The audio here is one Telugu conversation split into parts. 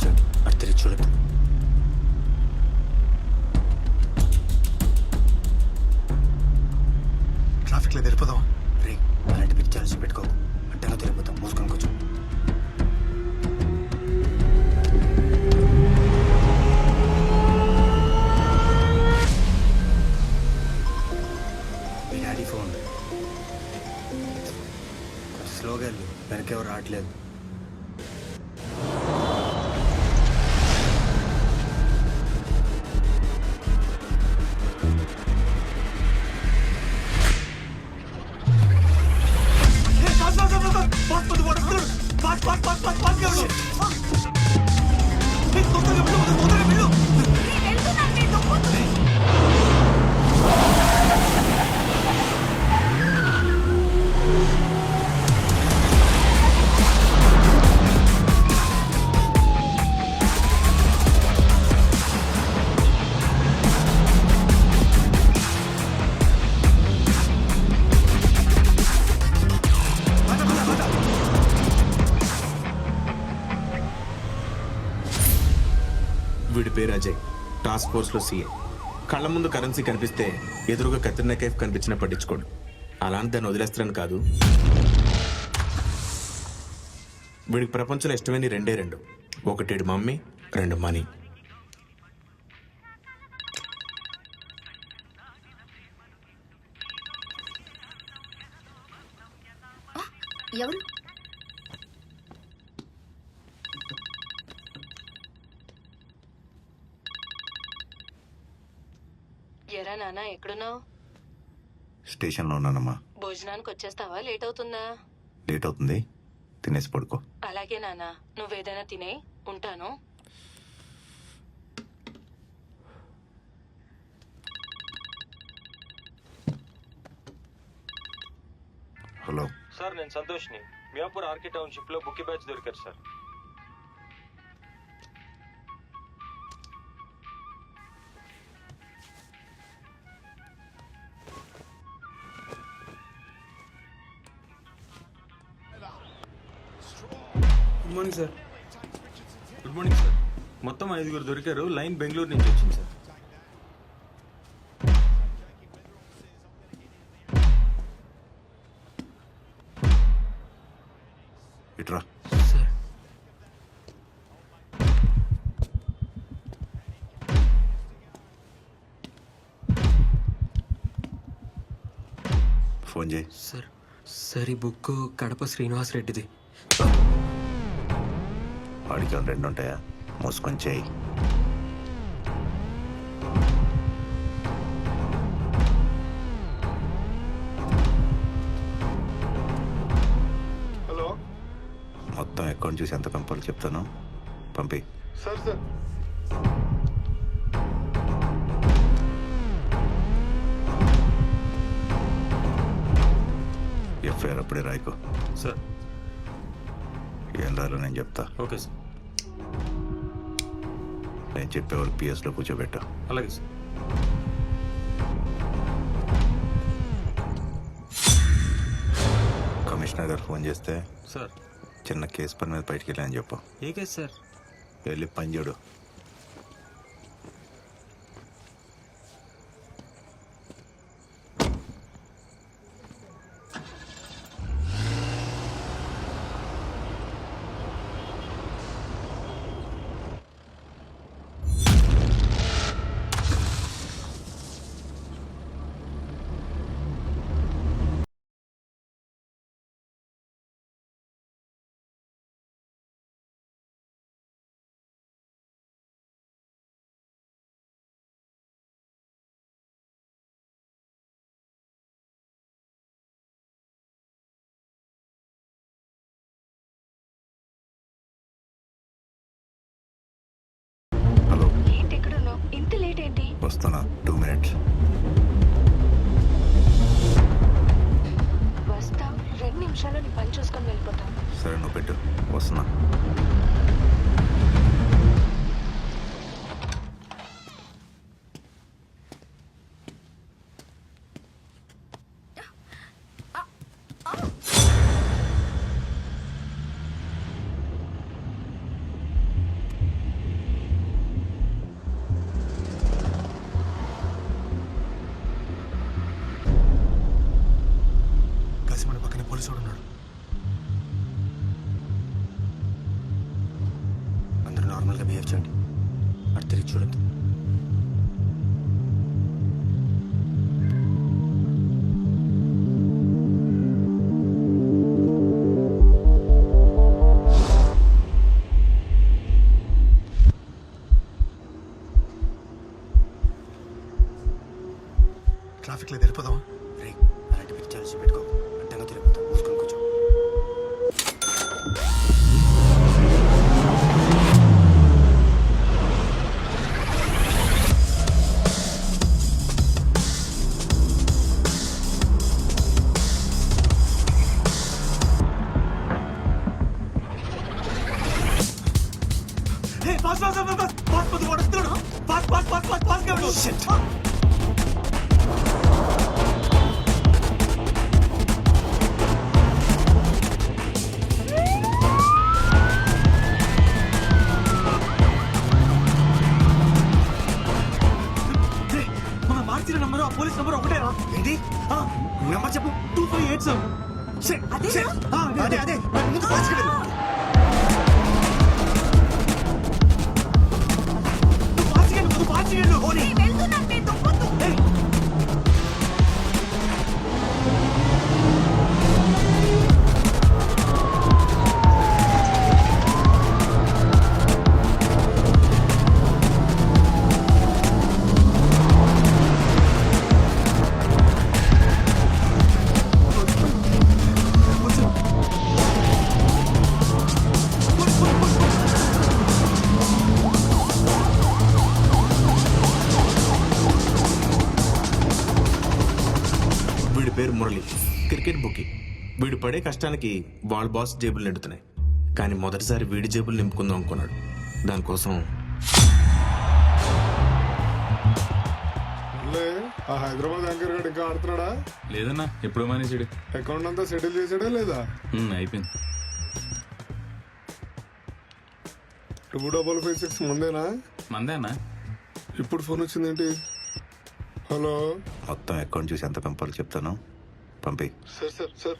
వచ్చాడు అటు తిరిగి చూడద్దు ట్రాఫిక్లో లో వెళ్ళిపోదాం రే అలాంటి పిచ్చి ఆలోచన పెట్టుకో. అడ్డంగా తిరిగిపోతాం మూసుకొని కూర్చో. మీ డాడీ ఫోన్. స్లోగా వెళ్ళు వెనకెవరు రావట్లేదు. bak bak bak bak bak yavrum. Bak. పేరు అజయ్ టాస్క్ ఫోర్స్లో సీఏ. కళ్ళ ముందు కరెన్సీ కనిపిస్తే ఎదురుగా కత్రినా కైఫ్ కనిపించినా పట్టించుకోడు. అలాంటి దాన్ని వదిలేస్తారని కాదు. వీడికి ప్రపంచంలో ఇష్టమైన రెండే రెండు. ఒకటేడు మమ్మీ రెండు మనీ. ఎవరు? ఎరా నాన్న? ఎక్కడున్నావు? స్టేషన్లో ఉన్నానమ్మా. భోజనానికి వచ్చేస్తావా? లేట్ అవుతుందా? లేట్ అవుతుంది. తినేసి పడుకో. అలాగే నాన్న. నువ్వేదైనా తినే? ఉంటాను. హలో. సార్ నేను సంతోష్ని. మియాపూర్ ఆర్కే టౌన్షిప్లో బుక్కి బ్యాచ్ దొరికారు sir. Sir good morning sir మొత్తం ఐదుగురు దొరికారు. లైన్ బెంగళూరు నుంచి వచ్చింది సార్ ఇట్రా. సార్ ఫోన్ చేయి. సార్ సార్ ఈ బుక్ కడప శ్రీనివాస్ రెడ్డిది వాడికి రెండు ఉంటాయా మూసుకొని చేయి. హలో. మొత్తం అకౌంట్ చూసి ఎంత పంపాలో చెప్తాను? పంపి. Sir sir. ఎఫ్ఐఆర్ అప్పుడే రాయకు. సార్. ఏం రాలో నేను చెప్తా. Okay sir. నేను చెప్పేవాళ్ళు పిఎస్లో కూర్చోబెట్టా. అలాగే సార్. కమిషనర్ గారు ఫోన్ చేస్తే సార్. చిన్న కేసు పని మీద బయటికి వెళ్ళాను చెప్పు. ఏ కేసు సార్? వెళ్ళి పని చూడు. ఏంటి? వస్తున్నా. టూ మినిట్స్ వస్తా. రెండు నిమిషాలు నీ పని చూసుకొని వెళ్ళిపోతా. సరే నువ్వు పెట్టు. వస్తున్నా. నార్మల్గా బిహేవ్ చేయండి అటు తిరిగి చూడద్దు ట్రాఫిక్లో వెళ్ళిపోదామా? రే అలాంటి పిచ్చాల్సి పెట్టుకో. మన మార్చిన నంబర్ ఆ పోలీస్ నంబర్ ఒకటేనా ఏంటి నెంబర్ చెప్పు టూ ఫైవ్ ఎయిట్ సెవెన్ అదే అదే ముందు ఫాస్ట్గా వెళ్ళు వీడి పేరు మురళి క్రికెట్ బుక్కి. వీడు పడే కష్టానికి వాళ్ళ బాస్ జేబులు నిండుతున్నాయి. కానీ మొదటిసారి వీడి జేబులు నింపుకుందాం అనుకున్నాడు. దానికోసం లే, ఆ హైదరాబాద్ యాంకర్ గడు ఇంకా ఆడుతున్నాడా? లేదన్నా ఎప్పుడు మానేసాడు. అకౌంట్ అంతా సెటిల్ చేసాడా లేదా? అయిపోయింది. టూ డబల్ ఫైవ్ సిక్స్ ముందేనా? మందే అన్న ఇప్పుడు ఫోన్ వచ్చిందేంటి? హలో? మొత్తం అకౌంట్ చూసి ఎంత పంపాలో చెప్తాను. పంపి. Sir sir sir.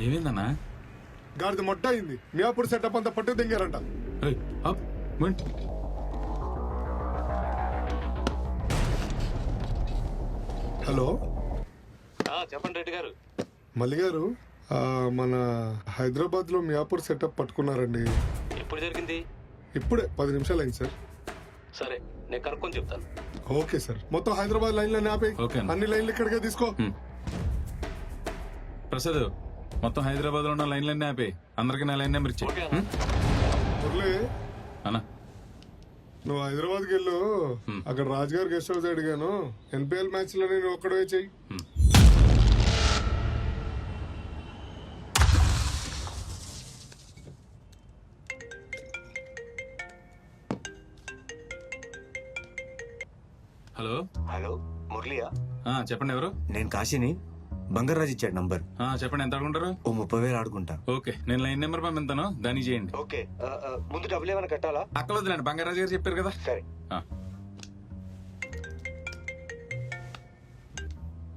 ఏమైందన్నా? గాడిద మొట్ట అయింది మీ అప్పుడు సెటప్ అంతా పట్టు దింగారంట. హలో? చెప్పండి రెడ్డి గారు. మల్లి గారు ఆ, మన హైదరాబాద్లో మియాపూర్ సెటప్ పట్టుకున్నారండి. ఎప్పుడు జరిగింది? ఇప్పుడే పది నిమిషాలు అయింది సార్. సరే నేను కనుక్కొని చెప్తాను. Okay sir. మొత్తం హైదరాబాద్ లైన్లో ఆపే ఓకే అన్న. అన్ని లైన్లు ఇక్కడికే తీసుకో. ప్రసాద్ మొత్తం హైదరాబాద్లో ఉన్న లైన్లన్నీ ఆపే. అందరికి నా లైన్ నెంబర్ ఇచ్చే. ఓకే అన్న. మురళి అన్నా. నువ్వు హైదరాబాద్కి వెళ్ళు. అక్కడ రాజుగారి గెస్ట్ హౌస్ అడిగాను. ఎన్పిఎల్ మ్యాచ్లో నేను ఒక్కడే చెయ్యి. హలో. హలో మురళియా? చెప్పండి ఎవరు? నేను కాశీని. బంగారాజు ఇచ్చాడు నంబర్. ఆ, చెప్పండి ఎంత అడుగుంటారు ఓ ముప్పై వేలు ఆడుకుంటా. ఓకే నేను లైన్ నెంబర్ పంపిస్తాను దాన్ని చేయండి. ఓకే ముందు డబ్బులు ఏమైనా కట్టాలా? అక్కర్లేదులేండి బంగారాజు గారు చెప్పారు కదా. సరే. ఆ.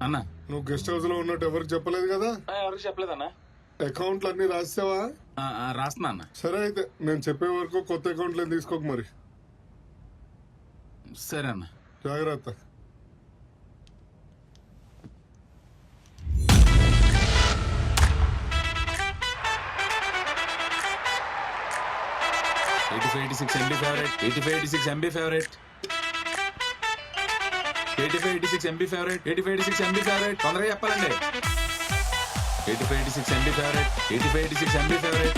అన్న. నువ్వు గెస్ట్ హౌస్లో ఉన్నట్టు ఎవరికి చెప్పలేదు కదా? ఆ, ఎవరికి చెప్పలేదన్నా అకౌంట్లు అన్ని రాసావా రాస్తున్నా అన్న. సరే అయితే నేను చెప్పే వరకు కొత్త అకౌంట్లు ఏం తీసుకోక మరి. సరే అన్న. జాగ్రత్త. Five eighty six MB favourite. Eighty five eighty six MB favourite. Eighty five eighty six MB favourite. Eighty five eighty six MB favourite. తొందరగా చెప్పాలండి. Eighty five eighty six MB favourite. Eighty five eighty six MB favourite.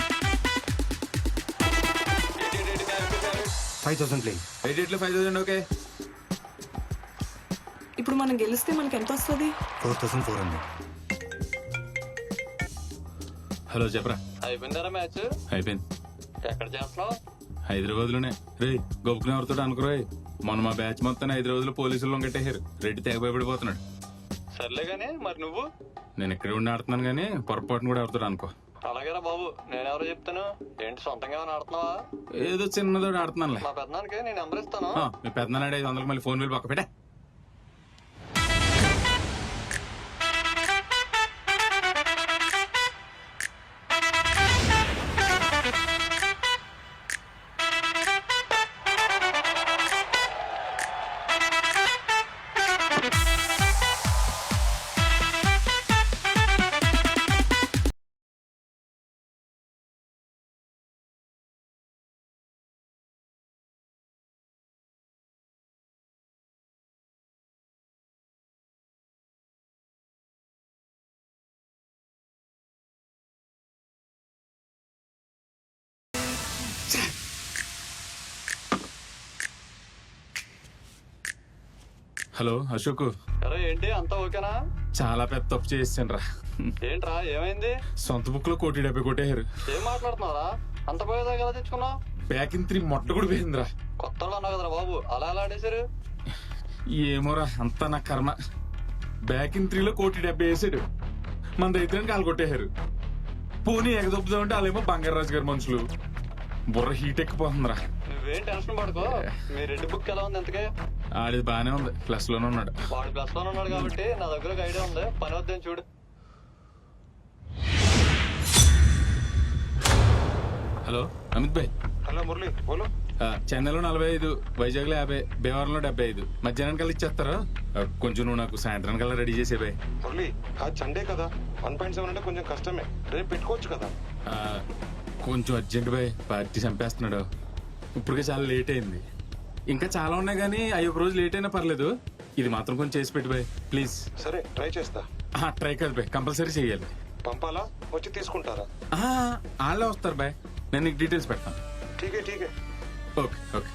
Five thousand play. Eighty ఎయిట్లో ఫైవ్ థౌసండ్ ఓకే. ఇప్పుడు మనం గెలిస్తే మనకి ఎంత వస్తుంది? Four thousand four hundred. Hello చెప్పరా. అయిపోయిందారా మ్యాచ్? అయిపోయింది. ఎక్కడ చేస్తున్నావు? హైదరాబాద్లోనే రే గొప్పకుని ఎవరితో అనుకురాయ్ మొన్న మా బ్యాచ్ మొత్తం హైదరాబాద్లో పోలీసులు కట్టేశారు రెడ్డి తెగ భయపడిపోతున్నాడు. సర్లే గానీ మరి నువ్వు? నేను ఇక్కడ ఉండి ఆడుతున్నాను కానీ పొరపాటును కూడా ఎవరితో అనుకో. అలాగేరా బాబు నేనెవరో చెప్తాను. ఏంటి సొంతంగా ఏమైనా ఆడుతున్నావా? ఏదో చిన్నదోడు ఆడుతున్నానులే. మా పెద్దనానికి నేను నెంబర్ ఇస్తాను. మీ పెద్దనాడు ఐదు వందలకి మళ్ళీ ఫోన్ బిల్ పక్క పెట్టే. హలో అశోక్. అరే ఏంటి? అంతా ఓకేనా? చాలా పెద్ద తప్పు చేసాను రా ఏంట్రా ఏమైంది? సొంత బుక్లో కోటి డెబ్బై కొట్టేశారు. ఏం మాట్లాడుతున్నారా అంత పోయేదాకా ఎలా తెచ్చుకున్నావు? బ్యాక్ ఇన్ త్రీ మొట్ట కూడా పోయిందిరా. కొత్త అన్నావు కదరా బాబు అలా ఎలా ఆడేశారు? ఏమోరా అంతా నా కర్మ. బ్యాక్ ఇన్ త్రీలో కోటి డెబ్బై వేసాడు. మన దగ్గర కాలు కొట్టేశారు. పోనీ ఎగదొప్పుదామంటే వాళ్ళేమో బంగారాజు గారి మనుషులు. బుర్ర హీట్ ఎక్కిపోతుందిరా. నువ్వేం టెన్షన్ పడుకో. మీ రెడ్ బుక్ ఎలా ఉంది ఎంతకే ఆడిది బానే ఉంది. ప్లస్లోనే ఉన్నాడు. వాడు ప్లస్లో ఉన్నాడు కాబట్టి నా దగ్గర ఒక ఐడియా ఉంది. పని వద్దని చూడు. హలో అమిత్ భాయ్. హలో మురళి. బోలో. ఆ, చెన్నైలో నలభై ఐదు వైజాగ్లో యాభై భీమవరంలో డెబ్బై ఐదు. మధ్యాహ్నం కల్లా ఇచ్చేస్తారా? ఆ, కొంచెం నువ్వు నాకు సాయంత్రం కల్లా రెడీ చేసే బాయ్ మురళి ఆ సండే కదా. వన్ పాయింట్ సెవెన్ అంటే కొంచెం కష్టమే. రేపు పెట్టుకోవచ్చు కదా. ఆ, కొంచెం అర్జెంట్ బాయ్ పార్టీ చంపేస్తున్నాడు. ఇప్పటికే చాలా లేట్ అయింది. ఇంకా చాలా ఉన్నాయి కానీ అవి ఒక రోజు లేట్ అయినా పర్లేదు. ఇది మాత్రం కొంచెం చేసి పెట్టి బాయ్. ప్లీజ్ సరే ట్రై చేస్తా. ట్రై కాదు బాయ్. కంపల్సరీ చేయాలి పంపాలా? వచ్చి తీసుకుంటారా? వాళ్ళే వస్తారు బాయ్. నేను నీకు డీటెయిల్స్ పెడతాను. ఠీకే ఠీకే. Okay okay.